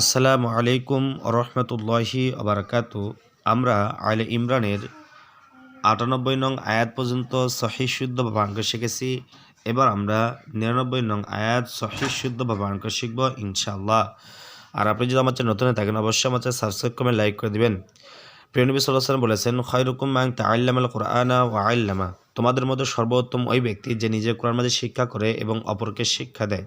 আসসালামু আলাইকুম রহমতুল্লাহি আবরকাত। আমরা আলে ইমরানের আটানব্বই নং আয়াত পর্যন্ত সহি শুদ্ধ ভাবাঙ্ক শিখেছি। এবার আমরা নিরানব্বই নং আয়াত সহি শুদ্ধ ভাবাঙ্ক শিখব ইনশাআল্লাহ। আর আপনি যদি আমার চ্যানেল নতুন থাকেন, অবশ্যই আমার চ্যানেল সাবস্ক্রাইব করে লাইক করে দিবেন। প্রিয়নবী সাল্লাহ বলেছেন, খয়রুকুম মাং তাল্লামাল কোরআনা ও আল্লামা। তোমাদের মধ্যে সর্বোত্তম ওই ব্যক্তি যে নিজে কোরআন মাঝে শিক্ষা করে এবং অপরকে শিক্ষা দেয়।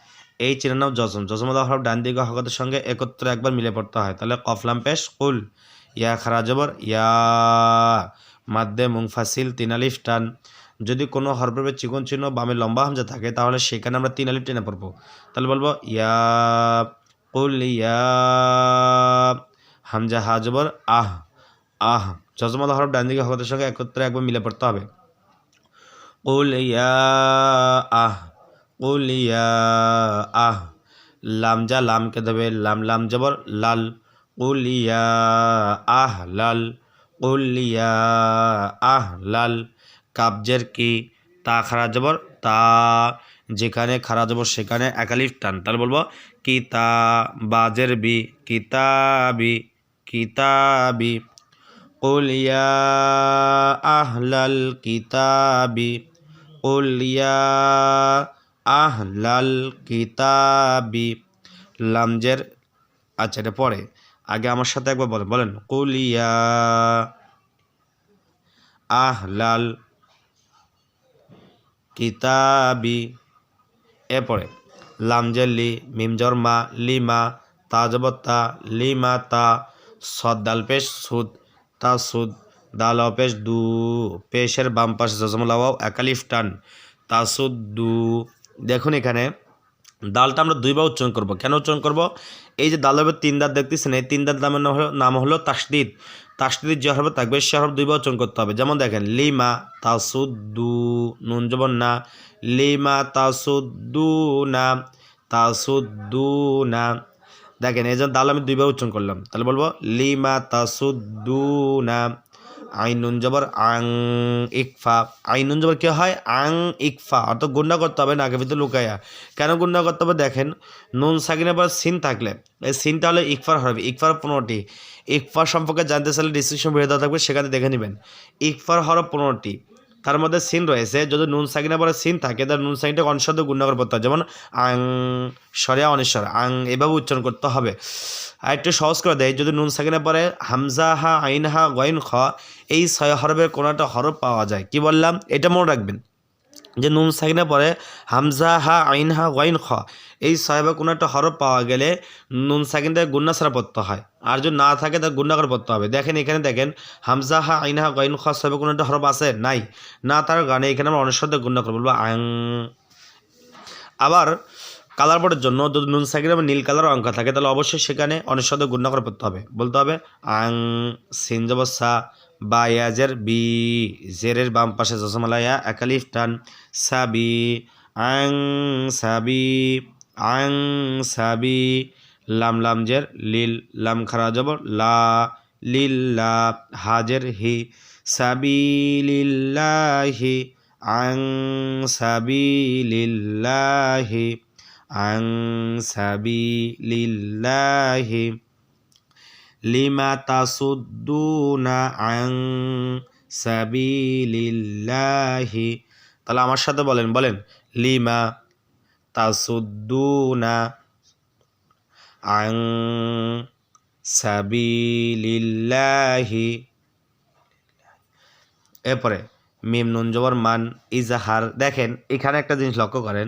এই চিরানাম জজম জজমুল হরফ ডান দিকে হকতের সঙ্গে একত্রে একবার মিলে পড়তে হয়। তাহলে কফলাম পেশ, কুল। ইয়া খারাজবর ইয়া, মাদ্দে মুংফাসিল তিনালিফ টান। যদি কোনো হরপ্রবে চিকন চিহ্ন বামে লম্বা হামজা থাকে, তাহলে সেখানে আমরা তিন আলিফ টেনে পড়ব। তাহলে বলব, ইয়া, কুল, ইয়া, হামজা হাজবর আহ আহ। জজমাল হরফ ডান দিকে হকতের সঙ্গে একত্রে একবার মিলে পড়তে হবে। কুল, ইয়া, আহ। কুলিয়া আহ, লাম যা লাম কে দেবে, লাম লাম জবর, লাল, উলিয়া, আহ, লাল, উলিয়া, আহ, লাল কাবজের কি, তা খারা জবর, তা, যেখানে খারা জবর সেখানে একালিফ টান, তাহলে বলব কিতা বাজের বি, কিতাবি কিতাবি আহ, লাল, কিতাবি, উলিয়া আহলাল কিতাবি। লামজের আচ্ছা এটা পরে। আগে আমার সাথে একবার বলেন বলেন কুলিয়া আহলাল কিতাবি। এরপরে, লামজের লি মিমজর মা লিমা তাজবত্তা লিমা তা সদ দাল পেশ সুদ, তা সুদ দাল পেশ দু, পেশের বাম পাশে জজমলাও একালিফ টান তাসুদ্দু দেখুন এখানে, দালটা আমরা দুইবার উচ্চারণ করব। কেন উচ্চারণ করব? এই যে দাল হবে তিন দাঁত দেখতেছেন, এই তিন দাঁত দামের নাম হলো নাম হলো তাসদিদ। তাসদিদ যে হরফ থাকবে সে হরফ দুইবার উচ্চারণ করতে হবে। যেমন দেখেন, লিমা তাসুদ্দু নুন যেমন না, লিমা তাসুদ্দু না তাসুদ্দু না দেখেন, এই যে দাল আমি দুইবার উচ্চারণ করলাম। তাহলে বলব, লিমা তাসুদ্দু না আইন নুন জবর আং ইকফা। আইন নুন জবর কী হয়? আং ইকফা। অর্থাৎ গুন্ডা করতে হবে নাকে ভিতরে লুকাইয়া কেন গুন্ডা করতে হবে? দেখেন, নুন সাকিনের পর সিন থাকলে। এই সিনটা হলে ইকফার হবে ইকফার পনেরোটি। ইকফার সম্পর্কে জানতে চাইলে ডিসক্রিপশন ভিডিও দেওয়া থাকবে, সেখানে দেখে নেবেন। ইকফার হরফ পনেরোটি। তার মধ্যে সিন রয়েছে। যদি নুন সাকিনের পরে সিন থাকে, তাহলে নুন সাকিনটা অনশব্দ গুণ্য করে পড়তে হয় যেমন আং সরিয়া অনিশ্বর, আং এভাবে উচ্চারণ করতে হবে। আর একটু সহজ করে দেয় যদি নুন সাকিনের পরে হামজা হা, আইন হা গইন খ, এই ছয় হরফের কোনো একটা হরফ পাওয়া যায়। কি বললাম? এটা মনে রাখবেন। যে নুন সাকিনের পরে হামজা হা, আইন হা গইন খ এই ছয়বার কোনো একটা হরফ পাওয়া গেলে নুন সাকিনটা গুন্না ছাড়া পড়তে হয়। আর যদি না থাকে, তার গুন্না করে পড়তে হবে। দেখেন, এখানে দেখেন, হামজা হা আইন হা গইন খ ছয়বার কোনো একটা হরফ আছে? নাই। না, তার গানে এখানে আমরা অনেক গুন্না করে বলব আং। আবার কালার বোর্ডের জন্য যদি নুন সাইকেল এবং নীল কালার অঙ্ক থাকে, তাহলে অবশ্যই সেখানে সাথে গুণা করে পড়তে হবে। বলতে হবে আং সিনজবসা বা ইয়াজের বি, জেরের বাম পাশে জসমালায়া একালিফ টান সাবি আং সাবি আং সাবি লাম লাম জের, লিল লাম খারা জবর, লা লিল্লা হাজের হি সাবিলিল্লাহি আং সাবিলিল্লাহি আং সাবিলিল্লাহি লিমা তাসুদ্দুনা, আং সাবিলিল্লাহি তাহলে আমার সাথে বলেন বলেন, লিমা তাসুদ্দুনা আং সাবিলিল্লাহি। এরপরে মিম নুন জবর মান ইজাহার, দেখেন এখানে একটা জিনিস লক্ষ্য করেন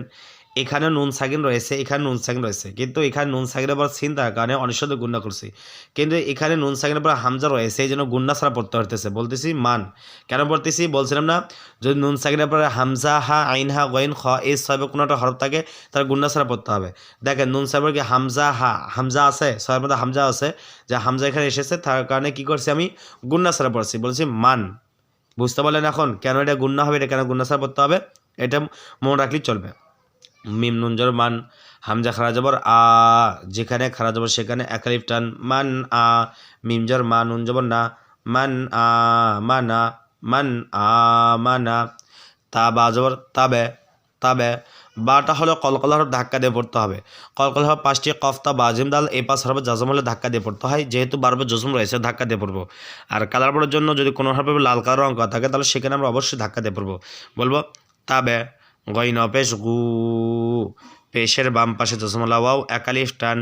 এখানে নুন সাকিন রয়েছে, এখানে নুন সাকিন রয়েছে। কিন্তু এখানে নুন সাকিনের পর সিন থাকার কারণে সাথে গুন্না করছি। কিন্তু এখানে নুন সাকিনের পর হামজা রয়েছে, এই জন্য গুন্না ছাড়া পড়তে পারতেছে। বলতেছি মান। কেন পড়তেছি? বলছিলাম না, যদি নুন সাকিনের পরে হামজা, হা, আইন, হা, গইন, খ এই সবে কোনো একটা হরফ থাকে তার গুন্না ছাড়া পড়তে হবে। দেখেন, নুন সাহেবের কি হামজা, হা, হামজা আছে? সবের মধ্যে হামজা আছে, যে হামজা এখানে এসেছে, তার কারণে কি করছি আমি? গুন্না ছাড়া পড়ছি। বলছি মান। বুঝতে পারলেন এখন? কেন এটা গুন্না হবে, এটা কেন গুন্না ছাড়া পড়তে হবে? এটা মনে রাখলেই চলবে। মিম নুন জবর মান হামজা খারা জবর আ, যেখানে খারা জবর সেখানে একালিফ টান, মান আ মিম জর মা নুন জবর না, মান আ, মানা মান আ, মানা তা বা জবর তাবে তাবে বাটা হলো কলকল ধাক্কা দিয়ে পড়তে হবে। কলকল পাঁচটি কফতা বাজিম দাল এই পাঁচ হরফে জাজম হলে ধাক্কা দিয়ে পড়তে হয়, যেহেতু বারবার জজম রয়েছে, ধাক্কা দিয়ে পড়ব। আর কালার পড়ার জন্য যদি কোনো হরফে লাল কালার রঙ করা থাকে, তাহলে সেখানে আমরা অবশ্যই ধাক্কা দিয়ে পড়ব। বলব তাবে গইন পেশ গু পেশের বাম পাশে জসমলা ওয়াও একালিফ টান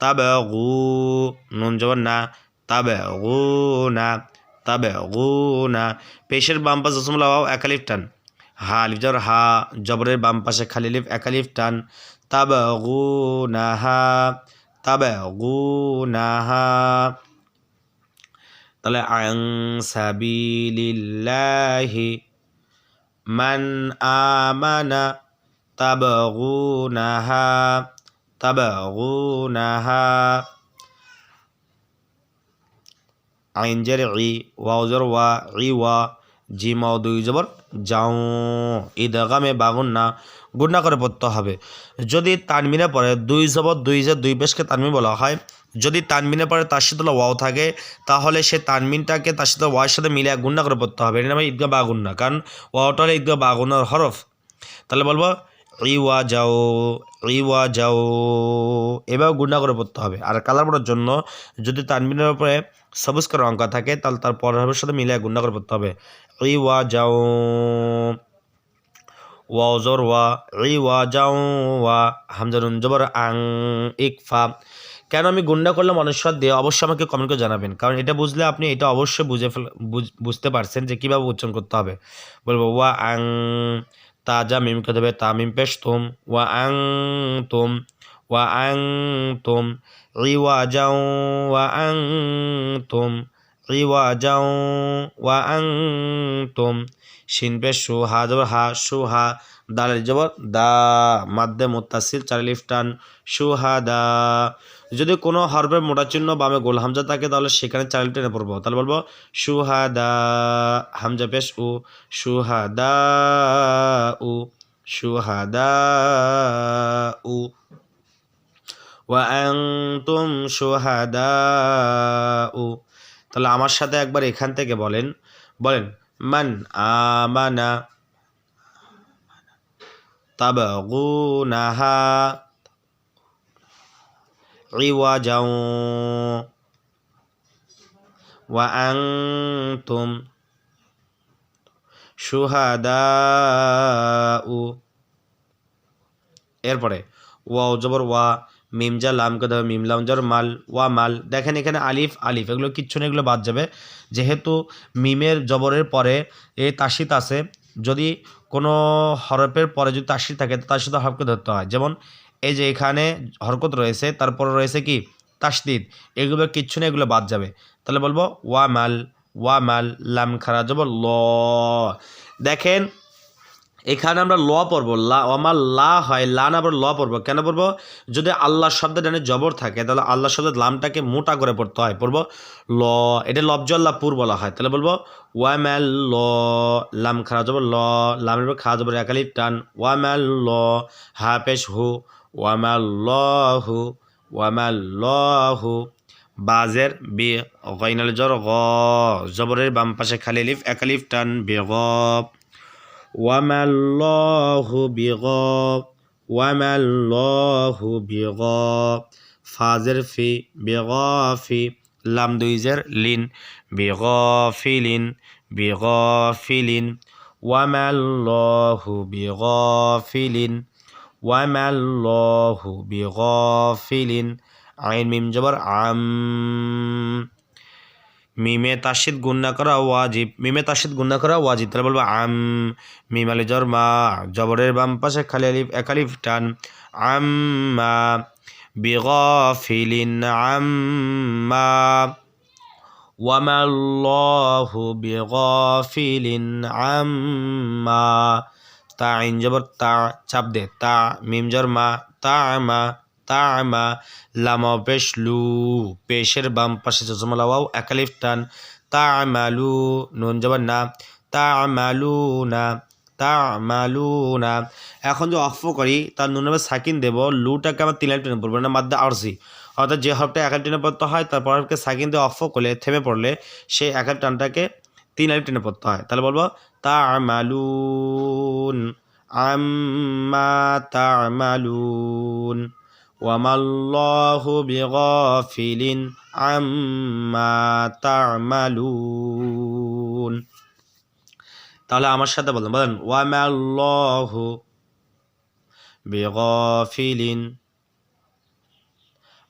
তাবে গু নুন জবর না তাবে গু না তাবে গু না। পেশের বাম পাশে জসমলা ওয়াও একালিফ টান হা আলিফ জবর, হা জবরের বাম পাশে খালি লিফ একালিফ টান তাবে গু না, হা তাবে গু না, হা। তাহলে আং সাবিলিল্লাহি মান আমানা তাবগুনাহা তাবগুনাহা। আইন জের ই, ওয়াও জর ওয়া, ই ওয়া জিম ও দুই জবর যাও। ঈদগামে বাগুন না গুন্না করে পড়তে হবে। যদি তানমিনে পরে দুই জবর দুই যে দুই পেশকে তানমিন বলা হয় যদি তানমিনে পরে তার সাথে ওয়াও থাকে, তাহলে সে তানমিনটাকে তার সাথে ওয়ার সাথে মিলে এক গুন্না করে পড়তে হবে। এটা নামে ঈদগা বাগুন্না। কারণ ওয়াওটা হলো ঈদগা বাগুনার হরফ। তাহলে বলব ইওয়া যাও ইওয়া যাও এভাবে গুন্ডা করে পড়তে হবে। আর কালার পড়ার জন্য যদি তানবিনের উপরে সবুজ করে অঙ্ক থাকে, তাহলে তার পরের সাথে মিলে গুন্ডা করে পড়তে হবে। ইওয়া যাও ওয়া জোর ওয়া ইওয়া যাও ওয়া হামজানুন জবর আং, ইকফা। কেন আমি গুন্ডা করলে মনস্বাদ দিয়ে? অবশ্যই আমাকে কমেন্ট করে জানাবেন। কারণ এটা বুঝলে আপনি এটা অবশ্যই বুঝে বুঝতে পারছেন যে কীভাবে উচ্চারণ করতে হবে। বলব, ওয়া আং তাজা মিম খেতে হবে, তা মিম পেশ তুম। ওয়া আং তুম। ওয়া আং তুম। রিওয়া যাও ওয়া আং তুম। আং তুম শিন পেশ সু হা জবর হা সু হা দালের জবর দা। মাদ্দে মুত্তাসিল চার লিফটান সু হা দা। যদি কোনো হরফের মোটা চিহ্ন বামে গোল হামজা থাকে, তাহলে সেখানে চার লিফ টেনে পড়ব। তাহলে বলব সুহাদা হামজা পেশ উ সুহাদা উ সুহাদা উ। ওয়ান্তুম সুহাদা উ। তাহলে আমার সাথে একবার এখান থেকে বলেন বলেন মান আমানা তাবগুনাহা عوجا وأنتم شهداء এরপরে ওয়াও জবর ওয়া মিম যা, লাম কে দেবে মিম লাম জবর মাল, ওয়া মাল। দেখেন এখানে আলিফ আলিফ, এগুলো কিচ্ছু না, এগুলো বাদ যাবে। যেহেতু মিমের জবরের পরে এ তাসিত আছে, যদি কোনো হরফের পরে যদি তাসিত থাকে তার সাথে হরফকে ধরতে হয়। যেমন এই যে এখানে হরকত রয়েছে, তারপরে রয়েছে কি? তাসদিদ। এগুলো কিচ্ছু না, এগুলো বাদ যাবে। তাহলে বলব, ওয়া মাল ওয়া মাল, লাম খারা যাব ল। দেখেন এখানে আমরা ল পড়ব, লা আমার লা হয়, লা না আবার ল পড়ব। কেন পড়ব? যদি আল্লাহ শব্দের ডানে জবর থাকে, তাহলে আল্লাহ শব্দের লামটাকে মোটা করে পড়তে হয়। পড়ব ল, এটা লবজল্লাপুর বলা হয়। তাহলে বলব ওয়াম্যাল ল, লাম খারা যাব ল, লামের উপর খাওয়া যাব একালি টান। ওয়াম্যাল ল হা। পেশ হু ওয়ামাল্লাহু ওয়ামাল্লাহু বাজের, বি গইনাল জর, গ। জবরের বাম পাশে খালি লিফ একালিফ টান বেগ ওয়ামাল্লাহু বিগ ওয়ামাল্লাহু বিগ ফাজের ফি বেগফি লাম দুইজের লিন বেগফিলিন বেগফিলিন ওয়ামাল্লাহু বিগফিলিন ওয়ামাল্লাহু বিগফিলিন আইন মিম জবর আম মিমে তাসিদ গুন্না করা ওয়াজিব। মিমে তাসিদ গুন্না করা ওয়াজিব। তাহলে বলব, আম, মিম আলি জর মা, জবরের বাম পাশে খালি আলিফ, এক আলিফ টান। আম্মা বিগফিলিন, আম্মা ওয়ামা আল্লাহু বিগফিলিন, আম্মা। তা আইন জবর তা, চাপ দে। তা, মিম জর মা, তা, মা। তা মা লামা পেশ লু পেশের বাম পাশে জজমলা ওয়াও একালিফ টান। তা মালু নুন জবর না। তা মালু না তা মালু না এখন যে অফ করি, তার নুন নামে সাকিন দেব, লুটাকে আমার তিন টেনে পড়ব না, মাদ্দা আরসি অর্থাৎ যে হরফটা একাল টেনে পড়তে হয় তারপর হরফকে সাকিন দিয়ে অফ করলে, থেমে পড়লে সেই একাল টানটাকে তিন লাইন টেনে পড়তে হয়। তাহলে বলব তা মালুন আম্মা তা মালুন ওয়ামাল্লাহু বিগফিলিন আম্মা তা'মালুন তাহলে আমার সাথে বলেন বলেন ওয়ামাল্লাহু বিগফিলিন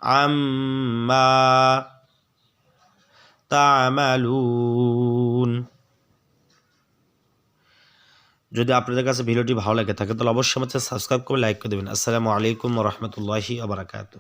আম্মা তা'মালুন যদি আপনাদের কাছে ভিডিওটি ভালো লাগে থাকে, তাহলে অবশ্যই আমাদের সাবস্ক্রাইব করে লাইক করে দেবেন। আসসালামু আলাইকুম রহমতুল্লাহি আবরাকাতু